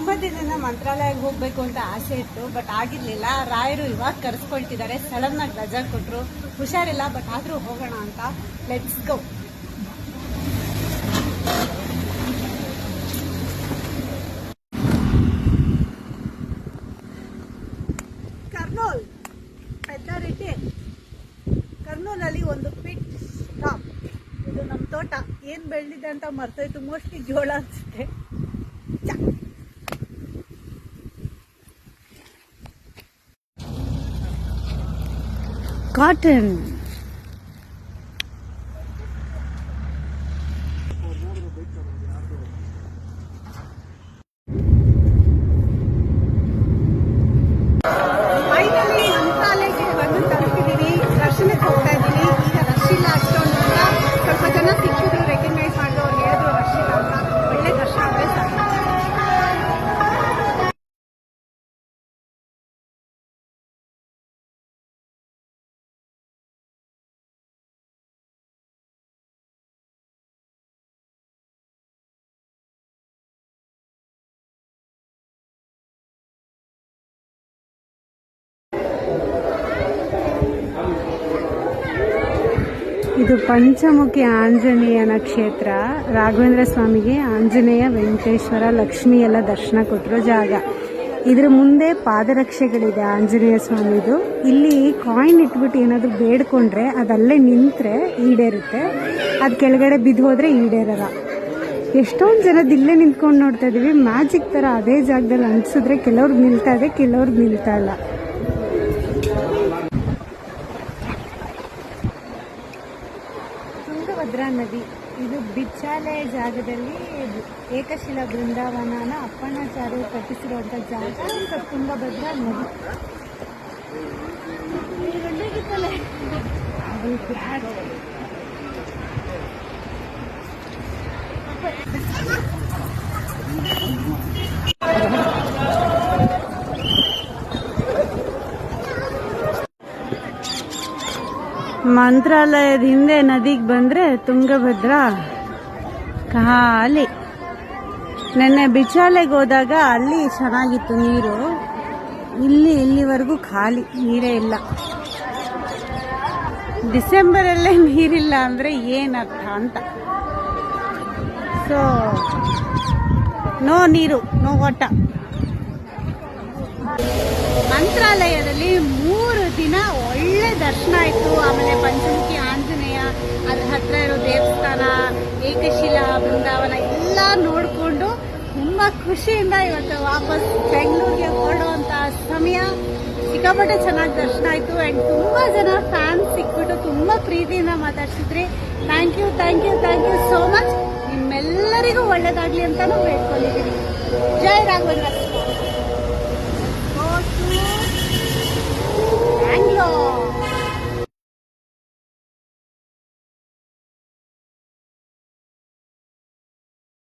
ತುಂಬಾ ದಿನ ಮಂತ್ರಾಲಯಕ್ಕೆ ಹೋಗ್ಬೇಕು ಅಂತ ಆಸೆ ಇತ್ತು ಬಟ್ ಆಗಿರ್ಲಿಲ್ಲ. ರಾಯರು ಇವಾಗ ಕರೆಸ್ಕೊಳ್ತಿದ್ದಾರೆ. ಸಡನ್ ಆಗಿ ರಜಾ ಕೊಟ್ರು. ಹುಷಾರಿಲ್ಲ ಬಟ್ ಆದ್ರೂ ಹೋಗೋಣ ಅಂತ. Let's go Kurnool. ಪೆದ್ದಾರೆಡ್ಡಿ ಕರ್ನೂಲಲ್ಲಿ ಒಂದು ಪಿಟ್ ಸ್ಟಾಪ್ ಇದು ನಮ್ಮ ತೋಟ. ಏನು ಬೆಳೆದಿದೆ ಅಂತ ಮರ್ತೋಯ್ತು. ಮೋಸ್ಟ್ಲಿ ಜೋಳ ಅನ್ಸುತ್ತೆ. cotton ಇದು ಪಂಚಮುಖಿ ಆಂಜನೇಯನ ಕ್ಷೇತ್ರ. ರಾಘವೇಂದ್ರ ಸ್ವಾಮಿಗೆ ಆಂಜನೇಯ, ವೆಂಕಟೇಶ್ವರ, ಲಕ್ಷ್ಮಿ ಎಲ್ಲ ದರ್ಶನ ಕೊಟ್ಟಿರೋ ಜಾಗ. ಇದ್ರ ಮುಂದೆ ಪಾದರಕ್ಷೆಗಳಿದೆ ಆಂಜನೇಯ ಸ್ವಾಮಿದು. ಇಲ್ಲಿ ಕಾಯಿನ್ ಇಟ್ಬಿಟ್ಟು ಏನಾದರೂ ಬೇಡ್ಕೊಂಡ್ರೆ ಅದಲ್ಲೇ ನಿಂತ್ರೆ ಈಡೇರುತ್ತೆ. ಅದು ಕೆಳಗಡೆ ಬಿದ್ದು ಹೋದ್ರೆ ಈಡೇರಲ್ಲ. ಎಷ್ಟೊಂದು ಜನದ ಇಲ್ಲೇ ನಿಂತ್ಕೊಂಡು ನೋಡ್ತಾ ಇದೀವಿ. ಮ್ಯಾಜಿಕ್ ತರ ಅದೇ ಜಾಗದಲ್ಲಿ ಅನಿಸಿದ್ರೆ ಕೆಲವ್ರಿಗೆ ನಿಲ್ತಾ ಇದೆ ಕೆಲವ್ರಿಗೆ ನಿಲ್ತಾ ಇಲ್ಲ. ತುಂಗಭದ್ರಾ ನದಿ. ಇದು ಬಿಚ್ಚಾಲೆ ಜಾಗದಲ್ಲಿ ಏಕಶಿಲಾ ಬೃಂದಾವನನ ಅಪ್ಪಣ್ಣಾಚಾರ್ಯರು ಕಟ್ಟಿಸಿರುವಂತ ಜಾಗ. ತುಂಬಾ ತುಂಗಭದ್ರಾ ನದಿ. ಮಂತ್ರಾಲಯದ ಹಿಂದೆ ನದಿಗೆ ಬಂದರೆ ತುಂಗಭದ್ರಾ. ಖಾಲಿ. ನೆನ್ನೆ ಬಿಚಾಲೆಗೆ ಹೋದಾಗ ಅಲ್ಲಿ ಚೆನ್ನಾಗಿತ್ತು ನೀರು. ಇಲ್ಲಿ ಇಲ್ಲಿವರೆಗೂ ಖಾಲಿ, ನೀರೇ ಇಲ್ಲ. ಡಿಸೆಂಬರಲ್ಲೇ ನೀರಿಲ್ಲ ಅಂದರೆ ಏನರ್ಥ ಅಂತ. ಸೊ ನೋ ನೀರು ನೋ ಓಟ ಮಂತ್ರಾಲಯದಲ್ಲಿ ದರ್ಶನ ಆಯಿತು. ಆಮೇಲೆ ಪಂಚಮುಖಿ ಆಂಜನೇಯ ಅದ್ರ ಹತ್ರ ಇರೋ ದೇವಸ್ಥಾನ, ಏಕಶಿಲಾ, ಬೃಂದಾವನ ಎಲ್ಲ ನೋಡಿಕೊಂಡು ತುಂಬ ಖುಷಿಯಿಂದ ಇವತ್ತು ವಾಪಸ್ ಬೆಂಗಳೂರಿಗೆ ಹೊರಡುವಂಥ ಸಮಯ. ಸಿಕ್ಕಾಪಟ್ಟೆ ಚೆನ್ನಾಗಿ ದರ್ಶನ ಆಯಿತು. ಆ್ಯಂಡ್ ತುಂಬ ಜನ ಫ್ಯಾನ್ಸ್ ಸಿಕ್ಬಿಟ್ಟು ತುಂಬ ಪ್ರೀತಿಯಿಂದ ಮಾತಾಡ್ಸಿದ್ರಿ. Thank you thank you thank you so much ನಿಮ್ಮೆಲ್ಲರಿಗೂ ಒಳ್ಳೇದಾಗಲಿ ಅಂತಲೂ ಬೇಡ್ಕೊಂಡಿದ್ದೀನಿ. ಜೈ ರಾಘವೇಂದ್ರ.